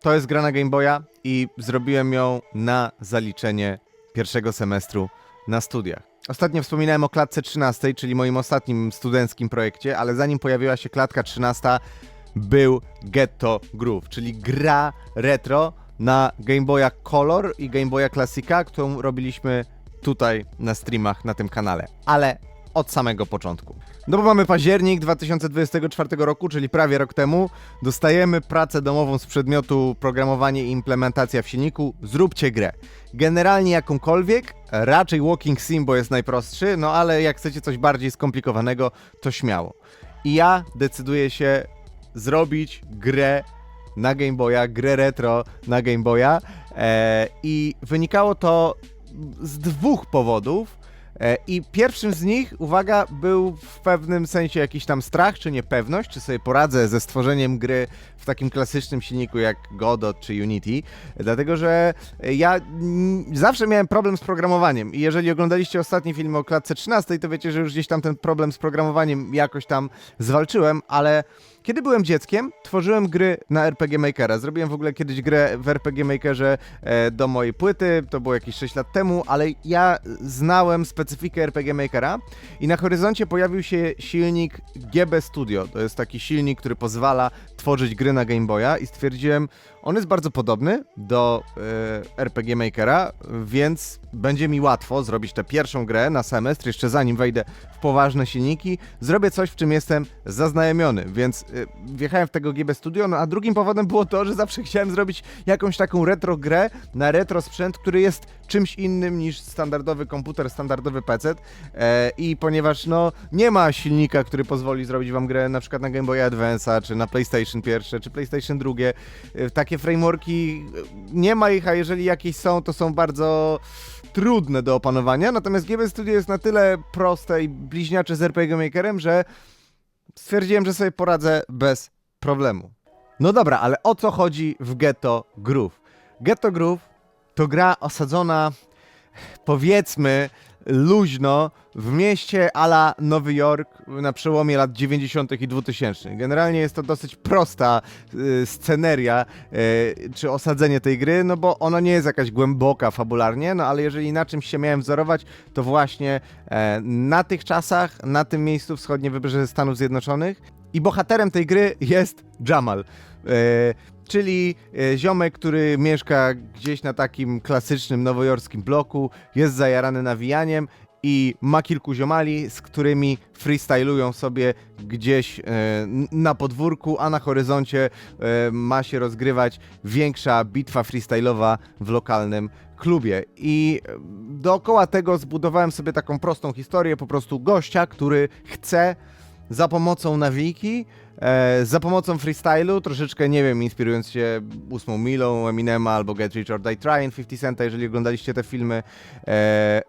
to jest gra na Game Boya i zrobiłem ją na zaliczenie pierwszego semestru na studiach. Ostatnio wspominałem o klatce 13, czyli moim ostatnim studenckim projekcie, ale zanim pojawiła się klatka 13, był Ghetto Groove, czyli gra retro na Game Boya Color i Game Boya Classica, którą robiliśmy tutaj na streamach na tym kanale. Ale od samego początku. No bo mamy październik 2024 roku, czyli prawie rok temu. Dostajemy pracę domową z przedmiotu programowanie i implementacja w silniku. Zróbcie grę. Generalnie jakąkolwiek, raczej walking sim, bo jest najprostszy, no ale jak chcecie coś bardziej skomplikowanego, to śmiało. I ja decyduję się zrobić grę na Game Boya, grę retro na Game Boya e, i wynikało to z dwóch powodów. E, I pierwszym z nich, uwaga, był w pewnym sensie jakiś tam strach, czy niepewność, czy sobie poradzę ze stworzeniem gry w takim klasycznym silniku jak Godot czy Unity, dlatego że ja zawsze miałem problem z programowaniem i jeżeli oglądaliście ostatni film o klatce 13, to wiecie, że już gdzieś tam ten problem z programowaniem jakoś tam zwalczyłem, ale kiedy byłem dzieckiem, tworzyłem gry na RPG Makera. Zrobiłem w ogóle kiedyś grę w RPG Makerze e, do mojej płyty, to było jakieś 6 lat temu, ale ja znałem specyfikę RPG Makera i na horyzoncie pojawił się silnik GB Studio. To jest taki silnik, który pozwala tworzyć gry na Game Boya i stwierdziłem, on jest bardzo podobny do e, RPG Makera, więc będzie mi łatwo zrobić tę pierwszą grę na semestr, jeszcze zanim wejdę w poważne silniki. Zrobię coś, w czym jestem zaznajomiony, więc e, wjechałem w tego GB Studio, no a drugim powodem było to, że zawsze chciałem zrobić jakąś taką retro grę na retro sprzęt, który jest czymś innym niż standardowy komputer, standardowy PC e, i ponieważ no nie ma silnika, który pozwoli zrobić wam grę na przykład na Game Boy Advance'a, czy na PlayStation pierwsze, czy PlayStation drugie, e, takie frameworki nie ma ich, a jeżeli jakieś są, to są bardzo trudne do opanowania, natomiast GB Studio jest na tyle proste i bliźniacze z RPG Makerem, że stwierdziłem, że sobie poradzę bez problemu. No dobra, ale o co chodzi w Ghetto Groove? Ghetto Groove to gra osadzona, powiedzmy, luźno w mieście ala Nowy Jork na przełomie lat 90. i 2000. Generalnie jest to dosyć prosta y, sceneria y, czy osadzenie tej gry, no bo ona nie jest jakaś głęboka fabularnie, no ale jeżeli na czymś się miałem wzorować, to właśnie e, na tych czasach, na tym miejscu wschodnie wybrzeże Stanów Zjednoczonych i bohaterem tej gry jest Jamal. E, czyli e, ziomek, który mieszka gdzieś na takim klasycznym nowojorskim bloku, jest zajarany nawijaniem i ma kilku ziomali, z którymi freestylują sobie gdzieś e, na podwórku, a na horyzoncie e, ma się rozgrywać większa bitwa freestylowa w lokalnym klubie. I e, dookoła tego zbudowałem sobie taką prostą historię, po prostu gościa, który chce za pomocą nawijki, e, za pomocą freestylu, troszeczkę, nie wiem, inspirując się ósmą milą Eminema albo Get Rich or Die Trying 50 Centa, jeżeli oglądaliście te filmy, e,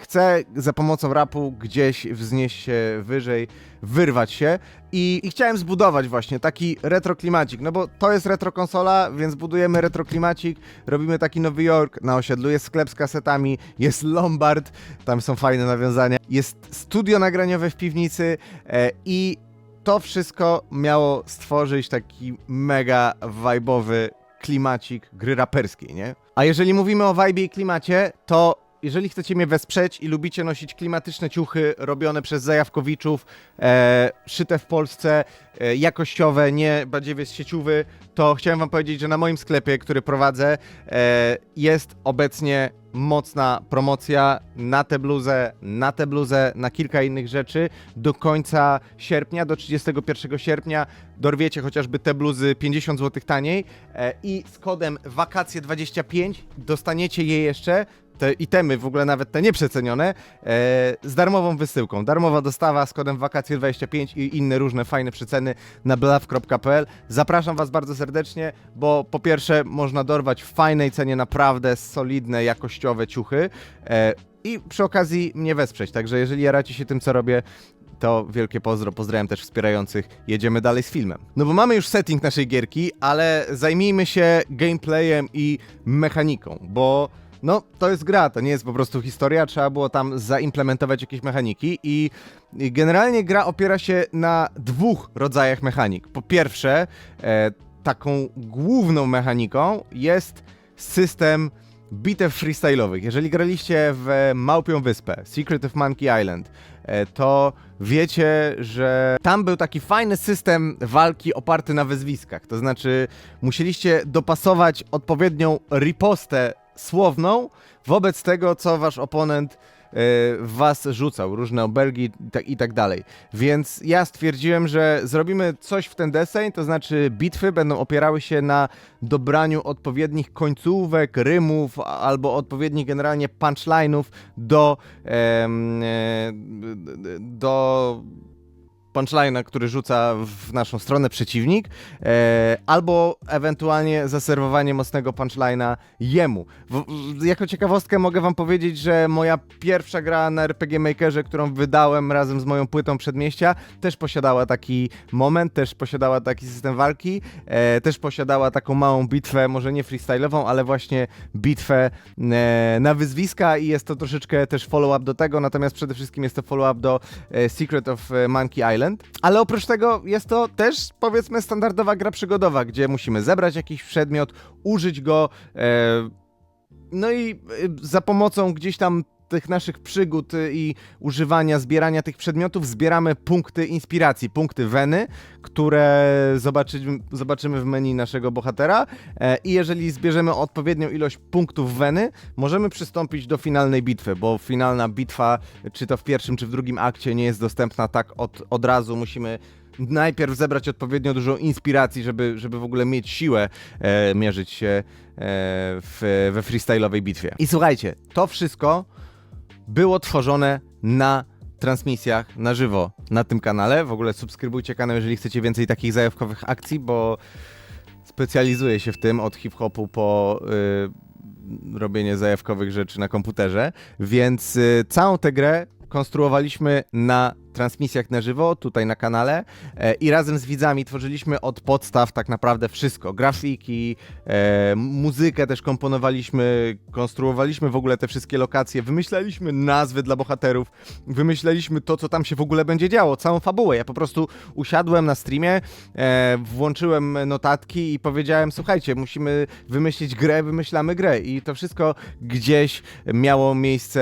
chcę za pomocą rapu gdzieś wznieść się wyżej, wyrwać się i, i chciałem zbudować właśnie taki retro klimacik, no bo to jest retro konsola, więc budujemy retro klimacik, robimy taki Nowy Jork, na osiedlu jest sklep z kasetami, jest Lombard, tam są fajne nawiązania, jest studio nagraniowe w piwnicy e, i to wszystko miało stworzyć taki mega vibe'owy klimacik gry raperskiej, nie? A jeżeli mówimy o vibe i klimacie, to jeżeli chcecie mnie wesprzeć i lubicie nosić klimatyczne ciuchy robione przez Zajawkowiczów, e, szyte w Polsce, e, jakościowe, nie badziewie z sieciówy, to chciałem wam powiedzieć, że na moim sklepie, który prowadzę, e, jest obecnie mocna promocja na tę bluzę, na tę bluzę, na kilka innych rzeczy. Do końca sierpnia, do 31 sierpnia dorwiecie chociażby te bluzy 50 zł taniej e, i z kodem wakacje25 dostaniecie je jeszcze te itemy, w ogóle nawet te nieprzecenione, e, z darmową wysyłką. Darmowa dostawa z kodem wakacje25 i inne różne fajne przeceny na blaw.pl. Zapraszam Was bardzo serdecznie, bo po pierwsze można dorwać w fajnej cenie naprawdę solidne, jakościowe ciuchy e, i przy okazji mnie wesprzeć. Także jeżeli jaracie się tym, co robię, to wielkie pozdro, pozdrawiam też wspierających. Jedziemy dalej z filmem. No bo mamy już setting naszej gierki, ale zajmijmy się gameplayem i mechaniką, bo no to jest gra, to nie jest po prostu historia, trzeba było tam zaimplementować jakieś mechaniki i generalnie gra opiera się na dwóch rodzajach mechanik. Po pierwsze, e, taką główną mechaniką jest system bitew freestyle'owych. Jeżeli graliście w Małpią Wyspę, Secret of Monkey Island, e, to wiecie, że tam był taki fajny system walki oparty na wyzwiskach. To znaczy, musieliście dopasować odpowiednią ripostę słowną wobec tego, co wasz oponent e, w was rzucał, różne obelgi i tak, dalej. Więc ja stwierdziłem, że zrobimy coś w ten deseń, to znaczy bitwy będą opierały się na dobraniu odpowiednich końcówek, rymów albo odpowiednich generalnie punchline'ów do, em, e, do punchline'a, który rzuca w naszą stronę przeciwnik, e, albo ewentualnie zaserwowanie mocnego punchline'a jemu. W, w, jako ciekawostkę mogę wam powiedzieć, że moja pierwsza gra na RPG Makerze, którą wydałem razem z moją płytą Przedmieścia, też posiadała taki moment, też posiadała taki system walki, e, też posiadała taką małą bitwę, może nie freestyle'ową, ale właśnie bitwę e, na wyzwiska i jest to troszeczkę też follow-up do tego, natomiast przede wszystkim jest to follow-up do e, Secret of e, Monkey Island. Ale oprócz tego jest to też powiedzmy standardowa gra przygodowa, gdzie musimy zebrać jakiś przedmiot, użyć go, e, no i e, za pomocą gdzieś tam tych naszych przygód e, i używania, zbierania tych przedmiotów zbieramy punkty inspiracji, punkty weny, które zobaczymy, zobaczymy w menu naszego bohatera e, i jeżeli zbierzemy odpowiednią ilość punktów weny, możemy przystąpić do finalnej bitwy, bo finalna bitwa, czy to w pierwszym, czy w drugim akcie nie jest dostępna tak od, od razu, musimy najpierw zebrać odpowiednio dużo inspiracji, żeby, żeby w ogóle mieć siłę e, mierzyć się e, w, we freestyle'owej bitwie. I słuchajcie, to wszystko było tworzone na transmisjach na żywo na tym kanale. W ogóle subskrybujcie kanał, jeżeli chcecie więcej takich zajawkowych akcji, bo specjalizuję się w tym od hip-hopu po y, robienie zajawkowych rzeczy na komputerze, więc y, całą tę grę konstruowaliśmy na transmisjach na żywo, tutaj na kanale e, i razem z widzami tworzyliśmy od podstaw tak naprawdę wszystko. Grafiki, e, muzykę też komponowaliśmy, konstruowaliśmy w ogóle te wszystkie lokacje, wymyślaliśmy nazwy dla bohaterów, wymyślaliśmy to, co tam się w ogóle będzie działo, całą fabułę. Ja po prostu usiadłem na streamie, e, włączyłem notatki i powiedziałem, słuchajcie, musimy wymyślić grę, wymyślamy grę i to wszystko gdzieś miało miejsce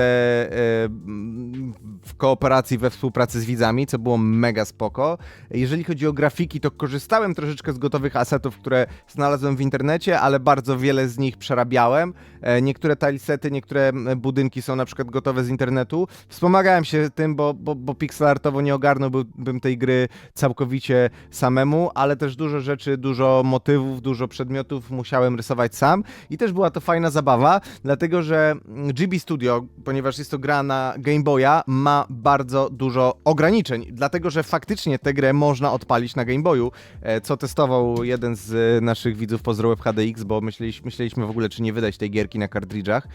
w kooperacji, we współpracy z widzami, co było mega spoko. Jeżeli chodzi o grafiki, to korzystałem troszeczkę z gotowych asetów, które znalazłem w internecie, ale bardzo wiele z nich przerabiałem. E, Niektóre tilesety, niektóre budynki są na przykład gotowe z internetu. Wspomagałem się tym, bo, bo, bo pixelartowo nie ogarnąłbym tej gry całkowicie samemu, ale też dużo rzeczy, dużo motywów, dużo przedmiotów musiałem rysować sam i też była to fajna zabawa, dlatego że GB Studio, ponieważ jest to gra na Game Boya, ma bardzo dużo ograniczeń, dlatego że faktycznie tę grę można odpalić na Game Boyu, e, co testował jeden z e, naszych widzów pozdro HDX, bo myśleliśmy, myśleliśmy w ogóle, czy nie wydać tej gierki na kartridżach,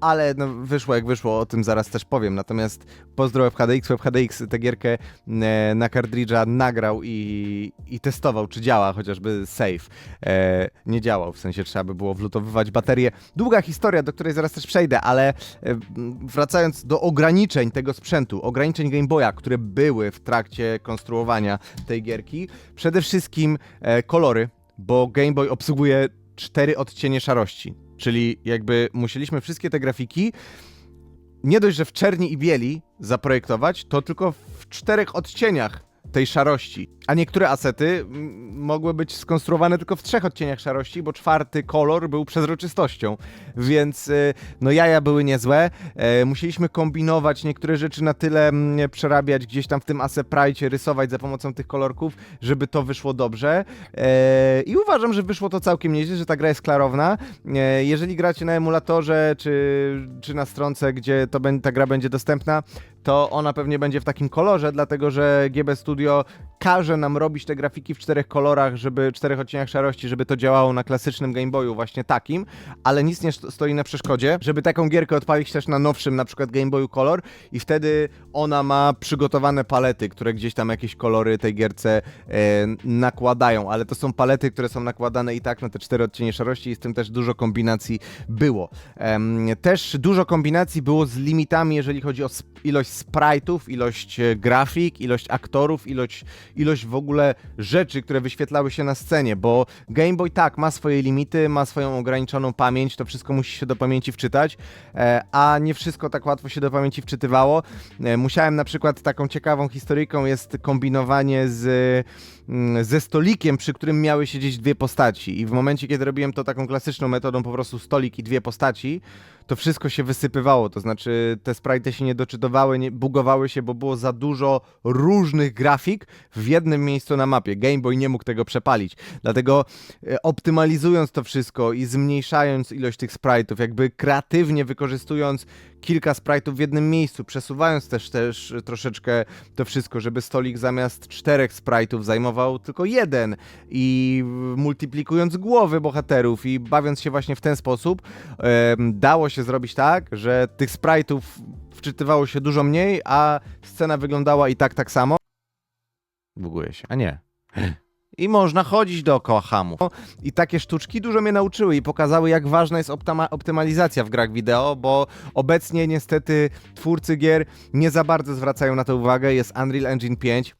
ale no, wyszło jak wyszło, o tym zaraz też powiem. Natomiast pozdro FHDX, FHDX tę gierkę e, na kartridża nagrał i, i testował, czy działa, chociażby save. E, nie działał, w sensie trzeba by było wlutowywać baterię. Długa historia, do której zaraz też przejdę, ale e, wracając do ograniczeń tego sprzętu, ograniczeń Game Boya, które były w trakcie konstruowania tej gierki, przede wszystkim e, kolory, bo Game Boy obsługuje cztery odcienie szarości. Czyli jakby musieliśmy wszystkie te grafiki nie dość, że w czerni i bieli zaprojektować, to tylko w czterech odcieniach tej szarości. A niektóre asety mogły być skonstruowane tylko w trzech odcieniach szarości, bo czwarty kolor był przezroczystością. Więc y, no jaja były niezłe. E, musieliśmy kombinować niektóre rzeczy na tyle przerabiać gdzieś tam w tym aseprajcie, rysować za pomocą tych kolorków, żeby to wyszło dobrze. E, I uważam, że wyszło to całkiem nieźle, że ta gra jest klarowna. E, jeżeli gracie na emulatorze czy, czy na stronce, gdzie to, ta gra będzie dostępna, to ona pewnie będzie w takim kolorze, dlatego że GB Studio każe nam robić te grafiki w czterech kolorach, żeby czterech odcieniach szarości, żeby to działało na klasycznym Game Boyu właśnie takim, ale nic nie sto- stoi na przeszkodzie, żeby taką gierkę odpalić też na nowszym, na przykład Game Boyu Color. I wtedy ona ma przygotowane palety, które gdzieś tam jakieś kolory tej gierce e, nakładają, ale to są palety, które są nakładane i tak na te cztery odcienie szarości i z tym też dużo kombinacji było. Też dużo kombinacji było z limitami, jeżeli chodzi o ilość sprite'ów, ilość e, grafik, ilość aktorów, ilość, ilość w ogóle rzeczy, które wyświetlały się na scenie, bo Game Boy tak, ma swoje limity, ma swoją ograniczoną pamięć, to wszystko musi się do pamięci wczytać, e, a nie wszystko tak łatwo się do pamięci wczytywało. E, Musiałem na przykład taką ciekawą historyjką jest kombinowanie z, ze stolikiem, przy którym miały siedzieć dwie postaci i w momencie, kiedy robiłem to taką klasyczną metodą, po prostu stolik i dwie postaci, to wszystko się wysypywało, to znaczy te sprite się nie doczytowały, nie bugowały się, bo było za dużo różnych grafik w jednym miejscu na mapie. Game Boy nie mógł tego przepalić. Dlatego e, optymalizując to wszystko i zmniejszając ilość tych sprite'ów, jakby kreatywnie wykorzystując kilka sprite'ów w jednym miejscu, przesuwając też też troszeczkę to wszystko, żeby stolik zamiast czterech sprite'ów zajmował tylko jeden i multiplikując głowy bohaterów i bawiąc się właśnie w ten sposób, dało się zrobić tak, że tych sprite'ów wczytywało się dużo mniej, a scena wyglądała i tak tak samo. Buguje się, a nie. I można chodzić dookoła hamów. I takie sztuczki dużo mnie nauczyły i pokazały, jak ważna jest optymalizacja w grach wideo, bo obecnie niestety twórcy gier nie za bardzo zwracają na to uwagę. Jest Unreal Engine 5.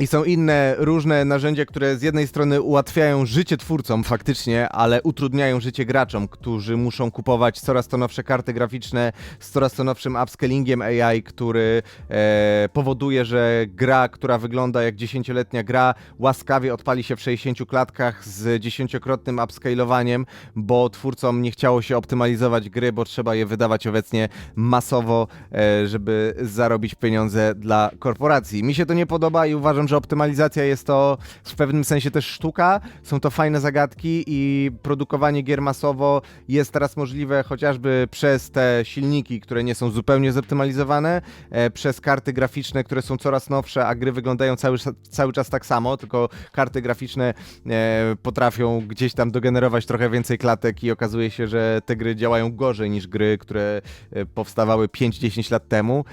I są inne różne narzędzia, które z jednej strony ułatwiają życie twórcom faktycznie, ale utrudniają życie graczom, którzy muszą kupować coraz to nowsze karty graficzne z coraz to nowszym upscalingiem AI, który e, powoduje, że gra, która wygląda jak dziesięcioletnia gra, łaskawie odpali się w 60 klatkach z dziesięciokrotnym upscalowaniem, bo twórcom nie chciało się optymalizować gry, bo trzeba je wydawać obecnie masowo, e, żeby zarobić pieniądze dla korporacji. Mi się to nie podoba i uważam, że optymalizacja jest to w pewnym sensie też sztuka. Są to fajne zagadki i produkowanie gier masowo jest teraz możliwe chociażby przez te silniki, które nie są zupełnie zoptymalizowane, e, przez karty graficzne, które są coraz nowsze, a gry wyglądają cały, cały czas tak samo, tylko karty graficzne e, potrafią gdzieś tam dogenerować trochę więcej klatek i okazuje się, że te gry działają gorzej niż gry, które e, powstawały 5-10 lat temu.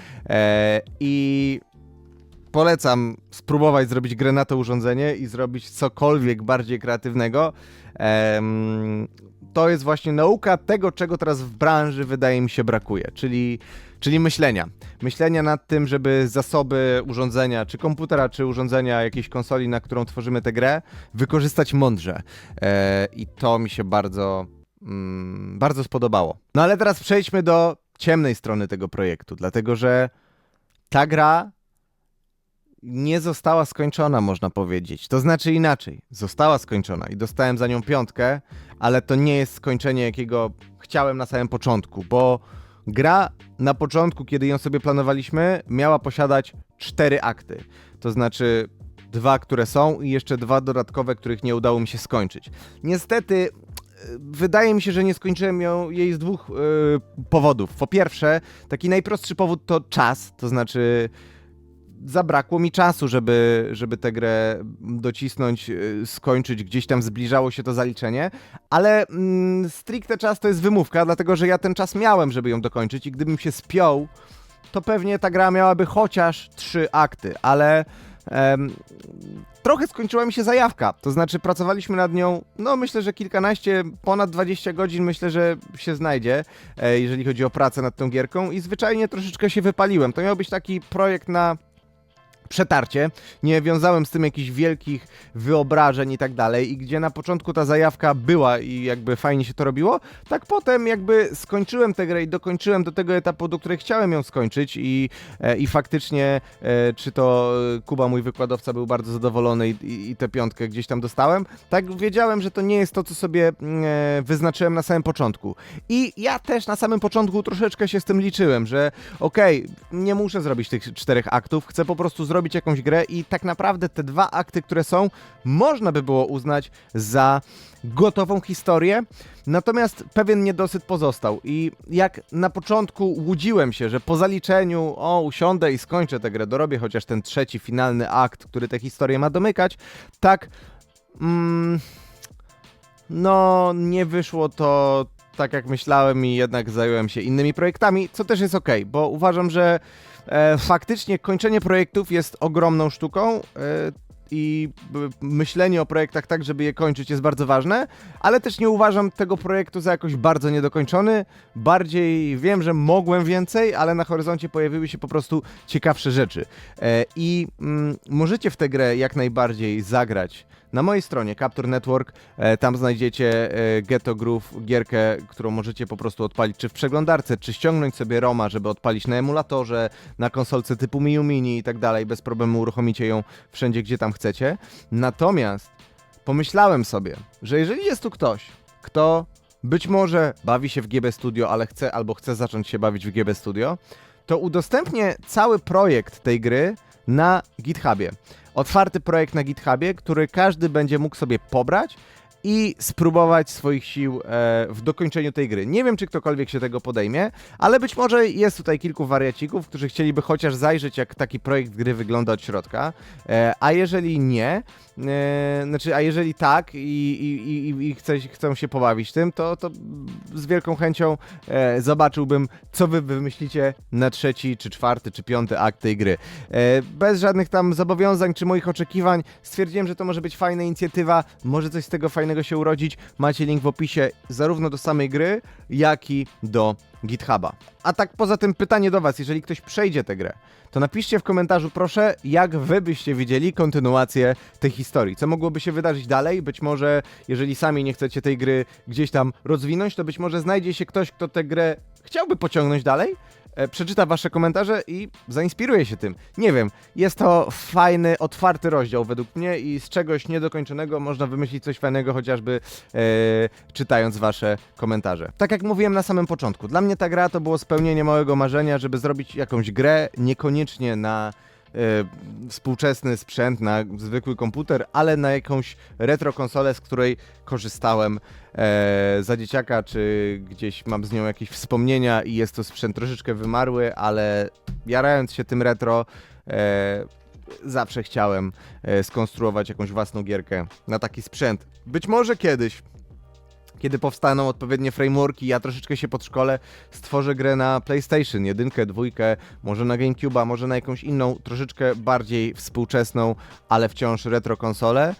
I polecam spróbować zrobić grę na to urządzenie i zrobić cokolwiek bardziej kreatywnego. To jest właśnie nauka tego, czego teraz w branży wydaje mi się brakuje, czyli, czyli myślenia. Myślenia nad tym, żeby zasoby urządzenia, czy komputera, czy urządzenia jakiejś konsoli, na którą tworzymy tę grę, wykorzystać mądrze. E, I to mi się bardzo, mm, bardzo spodobało. No ale teraz przejdźmy do ciemnej strony tego projektu, dlatego że ta gra nie została skończona, można powiedzieć. To znaczy inaczej, została skończona i dostałem za nią piątkę, ale to nie jest skończenie, jakiego chciałem na samym początku, bo gra na początku, kiedy ją sobie planowaliśmy, miała posiadać cztery akty. To znaczy dwa, które są i jeszcze dwa dodatkowe, których nie udało mi się skończyć. Niestety wydaje mi się, że nie skończyłem ją, jej z dwóch y, powodów. Po pierwsze, taki najprostszy powód to czas, to znaczy zabrakło mi czasu, żeby, żeby tę grę docisnąć, y, skończyć, gdzieś tam zbliżało się to zaliczenie, ale mm, stricte czas to jest wymówka, dlatego że ja ten czas miałem, żeby ją dokończyć i gdybym się spiął, to pewnie ta gra miałaby chociaż trzy akty, ale em, trochę skończyła mi się zajawka, to znaczy pracowaliśmy nad nią, no myślę, że kilkanaście, ponad 20 godzin myślę, że się znajdzie, e, jeżeli chodzi o pracę nad tą gierką i zwyczajnie troszeczkę się wypaliłem. To miał być taki projekt na przetarcie, nie wiązałem z tym jakichś wielkich wyobrażeń i tak dalej. I gdzie na początku ta zajawka była i jakby fajnie się to robiło, tak potem jakby skończyłem tę grę i dokończyłem do tego etapu, do którego chciałem ją skończyć. I, e, i faktycznie e, czy to e, Kuba, mój wykładowca był bardzo zadowolony i, i, i tę piątkę gdzieś tam dostałem, tak wiedziałem, że to nie jest to, co sobie mm, wyznaczyłem na samym początku. I ja też na samym początku troszeczkę się z tym liczyłem, że okej, nie muszę zrobić tych czterech aktów, chcę po prostu zrobić jakąś grę i tak naprawdę te dwa akty, które są, można by było uznać za gotową historię, natomiast pewien niedosyt pozostał. I jak na początku łudziłem się, że po zaliczeniu, o, usiądę i skończę tę grę, dorobię chociaż ten trzeci, finalny akt, który tę historię ma domykać, tak, mm, no, nie wyszło to tak jak myślałem i jednak zająłem się innymi projektami, co też jest ok, bo uważam, że faktycznie kończenie projektów jest ogromną sztuką e, i myślenie o projektach tak, żeby je kończyć jest bardzo ważne, ale też nie uważam tego projektu za jakoś bardzo niedokończony. Bardziej wiem, że mogłem więcej, ale na horyzoncie pojawiły się po prostu ciekawsze rzeczy. E, I mm, możecie w tę grę jak najbardziej zagrać na mojej stronie Capture Network. E, tam znajdziecie e, Ghetto Groove, gierkę, którą możecie po prostu odpalić czy w przeglądarce, czy ściągnąć sobie Roma, żeby odpalić na emulatorze, na konsolce typu Miu Mini i tak dalej. Bez problemu uruchomicie ją wszędzie, gdzie tam chcecie. Natomiast pomyślałem sobie, że jeżeli jest tu ktoś, kto być może bawi się w GB Studio, ale chce albo chce zacząć się bawić w GB Studio, to udostępnię cały projekt tej gry na GitHubie. Otwarty projekt na GitHubie, który każdy będzie mógł sobie pobrać i spróbować swoich sił e, w dokończeniu tej gry. Nie wiem, czy ktokolwiek się tego podejmie, ale być może jest tutaj kilku wariacików, którzy chcieliby chociaż zajrzeć, jak taki projekt gry wygląda od środka. E, a jeżeli nie, e, znaczy, a jeżeli tak i, i, i, i chce, chcą się pobawić tym, to, to z wielką chęcią zobaczyłbym, co wy wymyślicie na trzeci, czy czwarty, czy piąty akt tej gry. Bez żadnych tam zobowiązań, czy moich oczekiwań, stwierdziłem, że to może być fajna inicjatywa, może coś z tego fajnego się urodzić. Macie link w opisie zarówno do samej gry, jak i do GitHuba. A tak poza tym pytanie do Was, jeżeli ktoś przejdzie tę grę, to napiszcie w komentarzu proszę, jak Wy byście widzieli kontynuację tej historii. Co mogłoby się wydarzyć dalej? Być może, jeżeli sami nie chcecie tej gry gdzieś tam rozwinąć, to być może znajdzie się ktoś, kto tę grę chciałby pociągnąć dalej, przeczyta wasze komentarze i zainspiruje się tym. Nie wiem, jest to fajny, otwarty rozdział według mnie i z czegoś niedokończonego można wymyślić coś fajnego, chociażby e, czytając wasze komentarze. Tak jak mówiłem na samym początku, dla mnie ta gra to było spełnienie małego marzenia, żeby zrobić jakąś grę, niekoniecznie na e, współczesny sprzęt, na zwykły komputer, ale na jakąś retro konsolę, z której korzystałem e, za dzieciaka, czy gdzieś mam z nią jakieś wspomnienia i jest to sprzęt troszeczkę wymarły, ale jarając się tym retro, e, zawsze chciałem e, skonstruować jakąś własną gierkę na taki sprzęt. Być może kiedyś, kiedy powstaną odpowiednie frameworki, ja troszeczkę się podszkolę, stworzę grę na PlayStation, jedynkę, dwójkę, może na GameCube'a, może na jakąś inną, troszeczkę bardziej współczesną, ale wciąż retro konsolę,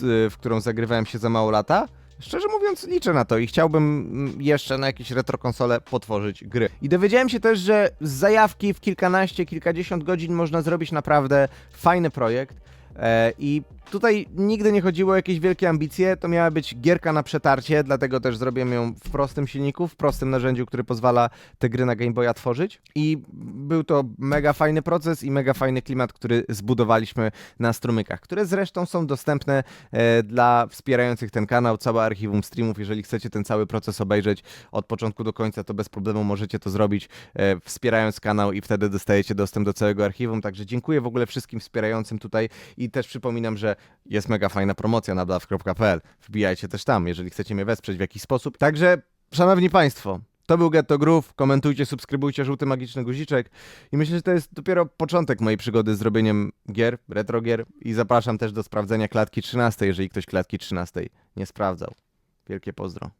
w którą zagrywałem się za mało lata. Szczerze mówiąc, liczę na to i chciałbym mm, jeszcze na jakieś retro konsole potworzyć gry. I dowiedziałem się też, że z zajawki w kilkanaście, kilkadziesiąt godzin można zrobić naprawdę fajny projekt. E, I tutaj nigdy nie chodziło o jakieś wielkie ambicje, to miała być gierka na przetarcie, dlatego też zrobiłem ją w prostym silniku, w prostym narzędziu, który pozwala te gry na Game Boya tworzyć. I był to mega fajny proces i mega fajny klimat, który zbudowaliśmy na strumykach, które zresztą są dostępne e, dla wspierających ten kanał, całe archiwum streamów. Jeżeli chcecie ten cały proces obejrzeć od początku do końca, to bez problemu możecie to zrobić, e, wspierając kanał i wtedy dostajecie dostęp do całego archiwum. Także dziękuję w ogóle wszystkim wspierającym tutaj i też przypominam, że jest mega fajna promocja na blaw.pl. Wbijajcie też tam, jeżeli chcecie mnie wesprzeć w jakiś sposób. Także, szanowni państwo, to był Getto Groove. Komentujcie, subskrybujcie żółty magiczny guziczek. I myślę, że to jest dopiero początek mojej przygody z robieniem gier, retro gier. I zapraszam też do sprawdzenia klatki 13, jeżeli ktoś klatki 13 nie sprawdzał. Wielkie pozdro.